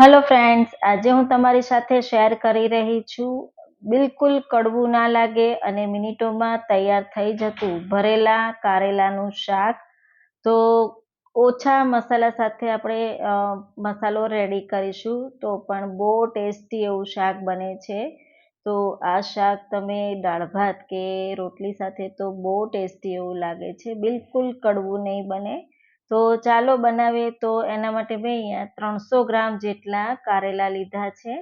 Hello friends આજે હું તમારી સાથે શેર કરી રહી છું. બિલકુલ કડવું ના લાગે અને મિનિટોમાં તૈયાર થઈ જતું ભરેલા કારેલાનું શાક. તો ઓછા મસાલા સાથે આપણે મસાલો રેડી કરીશું. તો પણ બહુ ટેસ્ટી એવું શાક બને છે. તો આ શાક તમે દાળ ભાત કે રોટલી સાથે તો બહુ ટેસ્ટી એવું લાગે છે. બિલકુલ કડવું નહીં બને. તો ચાલો બનાવીએ. તો એના માટે મેં અહીંયા ત્રણસો ગ્રામ જેટલા કારેલા લીધા છે.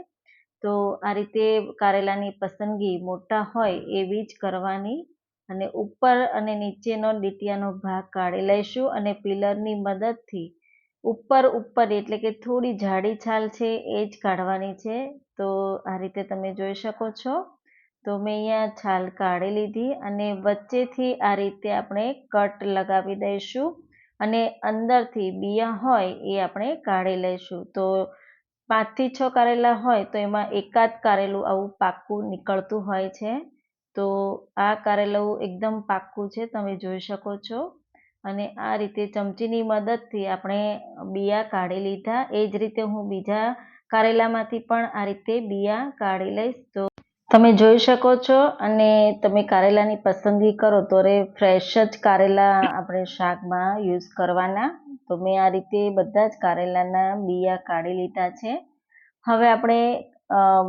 તો આ રીતે કારેલાની પસંદગી મોટા હોય એવી જ કરવાની. અને ઉપર અને નીચેનો ડીટીયાનો ભાગ કાઢી લઈશું અને પિલરની મદદથી ઉપર ઉપર એટલે કે થોડી જાડી છાલ છે એ જ કાઢવાની છે. તો આ રીતે તમે જોઈ શકો છો. તો મેં અહીંયા છાલ કાઢી લીધી અને વચ્ચેથી આ રીતે આપણે કટ લગાવી દઈશું. અને અંદરથી બિયા હોય એ આપણે કાઢી લઈશું. તો પાંચથી છ કારેલા હોય તો એમાં એકાદ કારેલું આવું પાક્કું નીકળતું હોય છે. તો આ કારેલું એકદમ પાક્કું છે, તમે જોઈ શકો છો. અને આ રીતે ચમચીની મદદથી આપણે બિયા કાઢી લીધા. એ જ રીતે હું બીજા કારેલામાંથી પણ આ રીતે બિયા કાઢી લઈશ. તો તમે જોઈ શકો છો અને તમે કારેલાની પસંદગી કરો તો રે ફ્રેશ જ કારેલા આપણે શાકમાં યુઝ કરવાના. તો મેં આ રીતે બધા જ કારેલાના બિયા કાઢી લીધા છે. હવે આપણે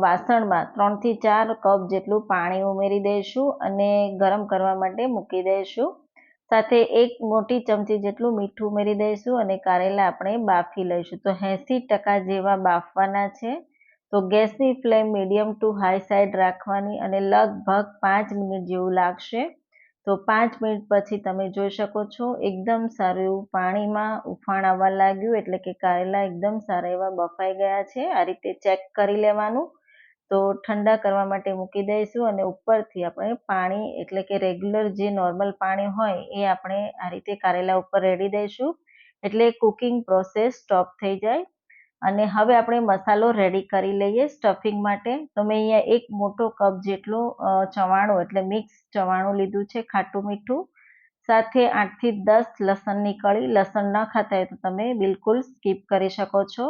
વાસણમાં ત્રણથી ચાર કપ જેટલું પાણી ઉમેરી દઈશું અને ગરમ કરવા માટે મૂકી દઈશું. સાથે એક મોટી ચમચી જેટલું મીઠું ઉમેરી દઈશું અને કારેલા આપણે બાફી લઈશું. તો એંસી ટકા જેવા બાફવાના છે. તો ગેસની flame medium to high side રાખવાની અને લગભગ પાંચ મિનિટ જેવું લાગશે. તો પાંચ મિનિટ પછી તમે જોઈ શકો છો, એકદમ સારું એવું પાણીમાં ઉફાણ આવવા લાગ્યું, એટલે કે કારેલા એકદમ સારા એવા બફાઈ ગયા છે. આ રીતે ચેક કરી લેવાનું. તો ઠંડા કરવા માટે મૂકી દઈશું અને ઉપરથી આપણે પાણી, એટલે કે રેગ્યુલર જે નોર્મલ પાણી હોય, એ આપણે આ રીતે કારેલા ઉપર રેડી દઈશું. એટલે કુકિંગ પ્રોસેસ સ્ટોપ થઈ જાય. અને હવે આપણે મસાલો રેડી કરી લઈએ સ્ટફિંગ માટે. તો મેં અહીંયા એક મોટો કપ જેટલું ચવાણું એટલે મિક્સ ચવાણું લીધું છે, ખાટું મીઠું. સાથે આઠથી દસ લસણની કળી લસણ ન ખાતા હોય તો તમે બિલકુલ સ્કીપ કરી શકો છો.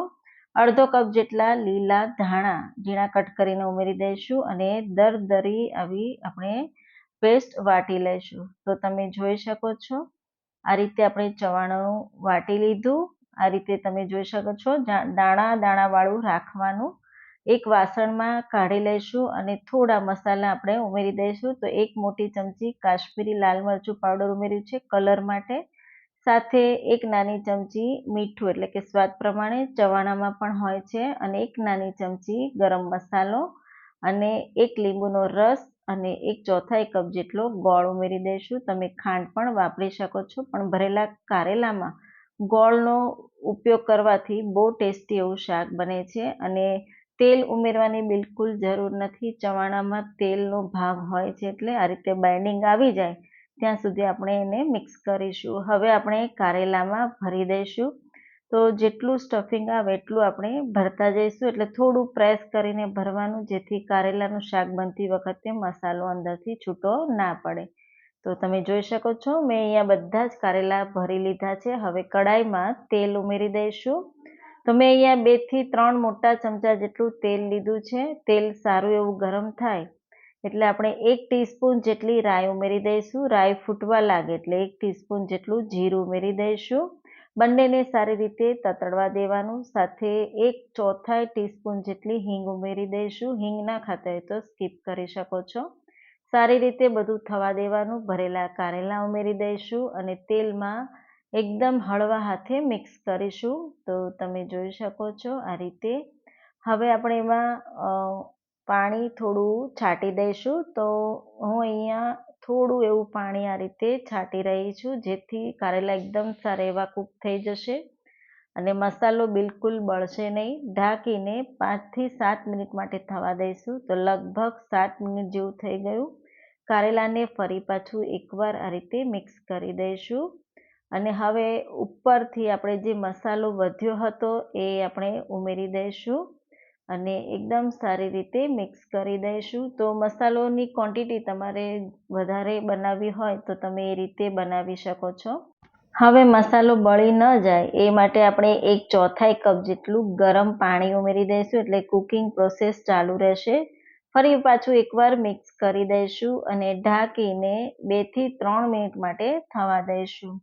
અડધો કપ જેટલા લીલા ધાણા, ઝીણા કટ કરીને ઉમેરી દઈશું અને દરદરી આવી આપણે પેસ્ટ વાટી લઈશું. તો તમે જોઈ શકો છો. આ રીતે આપણે ચવાણું વાટી લીધું. આ રીતે તમે જોઈ શકો છો દાણા, દાણાવાળું રાખવાનું. એક વાસણમાં કાઢી લઈશું અને થોડા મસાલા આપણે ઉમેરી દઈશું. તો એક મોટી ચમચી કાશ્મીરી લાલ મરચું પાવડર ઉમેર્યું છે, કલર માટે. સાથે એક નાની ચમચી મીઠું, એટલે કે સ્વાદ પ્રમાણે ચવાણામાં પણ હોય છે. અને એક નાની ચમચી ગરમ મસાલો અને એક લીંબુનો રસ અને એક ચોથાઈ કપ જેટલો ગોળ ઉમેરી દઈશું. તમે ખાંડ પણ વાપરી શકો છો, પણ ભરેલા કારેલામાં ગોળનો ઉપયોગ કરવાથી બહુ ટેસ્ટી એવું શાક બને છે અને તેલ ઉમેરવાની બિલકુલ જરૂર નથી. ચવાણામાં તેલનો ભાગ હોય છે એટલે આ રીતે બાઇન્ડિંગ આવી જાય ત્યાં સુધી આપણે એને મિક્સ કરીશું. હવે આપણે કારેલામાં ભરી દઈશું. તો જેટલું સ્ટફિંગ આવે એટલું આપણે ભરતા જઈશું. એટલે થોડું પ્રેસ કરીને ભરવાનું જેથી કારેલાનું શાક બનતી વખતે મસાલો અંદરથી છૂટો ના પડે. તો તમે જોઈ શકો છો, મેં અહીંયા બધા જ કારેલા ભરી લીધા છે. હવે કડાઈમાં તેલ ઉમેરી દઈશું. તો મેં અહીંયા બેથી ત્રણ મોટા ચમચા જેટલું તેલ લીધું છે. તેલ સારું એવું ગરમ થાય એટલે આપણે એક ટીસ્પૂન જેટલી રાઈ ઉમેરી દઈશું. રાઈ ફૂટવા લાગે એટલે એક ટીસ્પૂન જેટલું જીરું ઉમેરી દઈશું. બંનેને સારી રીતે તતડવા દેવાનું. સાથે એક ચોથાઈ ટીસ્પૂન જેટલી હિંગ ઉમેરી દઈશું. હિંગ ના ખાતા હોય તો સ્કીપ કરી શકો છો. સારી રીતે બધું થવા દેવાનું, ભરેલા કારેલા ઉમેરી દઈશું અને તેલમાં એકદમ હળવા હાથે મિક્સ કરીશું. તો તમે જોઈ શકો છો આ રીતે. હવે આપણે એમાં પાણી થોડું છાંટી દઈશું. તો હું અહીંયા થોડું એવું પાણી આ રીતે છાંટી રહી છું, જેથી કારેલા એકદમ સારા એવા કૂક થઈ જશે અને મસાલો બિલકુલ બળશે નહીં. ઢાંકીને પાંચથી સાત મિનિટ માટે થવા દઈશું. તો લગભગ સાત મિનિટ જેવું થઈ ગયું. કારેલાને ફરી પાછું એકવાર આ રીતે મિક્સ કરી દઈશું. અને હવે ઉપરથી આપણે જે મસાલો વધ્યો હતો એ આપણે ઉમેરી દઈશું અને એકદમ સારી રીતે મિક્સ કરી દઈશું. તો મસાલોની ક્વોન્ટિટી તમારે વધારે બનાવવી હોય તો તમે એ રીતે બનાવી શકો છો. હવે મસાલો બળી ન જાય એ માટે આપણે એક ચોથાઈ કપ જેટલું ગરમ પાણી ઉમેરી દઈશું એટલે કુકિંગ પ્રોસેસ ચાલુ રહેશે. ફરી પાછું એકવાર મિક્સ કરી દઈશું અને ઢાંકીને બેથી ત્રણ મિનિટ માટે થવા દઈશું.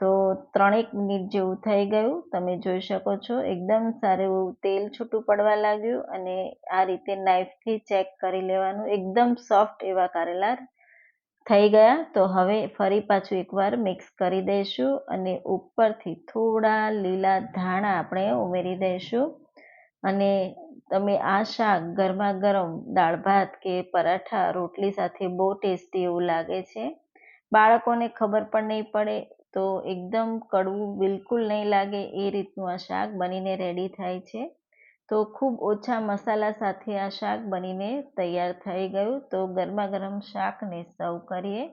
તો ત્રણેક મિનિટ જેવું થઈ ગયું. તમે જોઈ શકો છો, એકદમ સારું એવું તેલ છૂટું પડવા લાગ્યું અને આ રીતે નાઇફથી ચેક કરી લેવાનું. એકદમ સોફ્ટ એવા કારેલા થઈ ગયા. તો હવે ફરી પાછું એકવાર મિક્સ કરી દઈશું અને ઉપરથી થોડા લીલા ધાણા આપણે ઉમેરી દઈશું. અને તમે આ શાક ગરમા ગરમ દાળ ભાત કે પરાઠા, રોટલી સાથે બહુ ટેસ્ટી એવું લાગે છે? બાળકોને ખબર પણ નહીં પડે તો એકદમ કડવું બિલકુલ નહીં લાગે એ રીતનું આ શાક બનીને રેડી થાય છે? તો ખૂબ ઓછા મસાલા સાથે આ શાક બનીને તૈયાર થઈ ગયું. તો ગરમા ગરમ શાકને સર્વ કરીએ.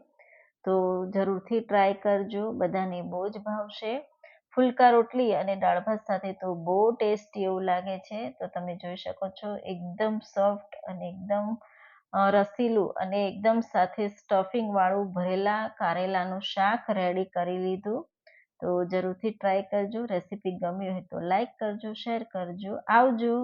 તો જરૂરથી ટ્રાય કરજો. બધાને બહુ જ ભાવશે. ફુલકા રોટલી અને દાળ ભાત સાથે તો બહુ ટેસ્ટી એવું લાગે છે. તો તમે જોઈ શકો છો, એકદમ સોફ્ટ અને એકદમ રસીલું અને એકદમ સાથે સ્ટફિંગ વાળું ભરેલા કારેલાનું શાક રેડી કરી લીધું. તો જરૂરથી ટ્રાય કરજો, રેસીપી ગમી હોય તો લાઈક કરજો, શેર કરજો. આવજો!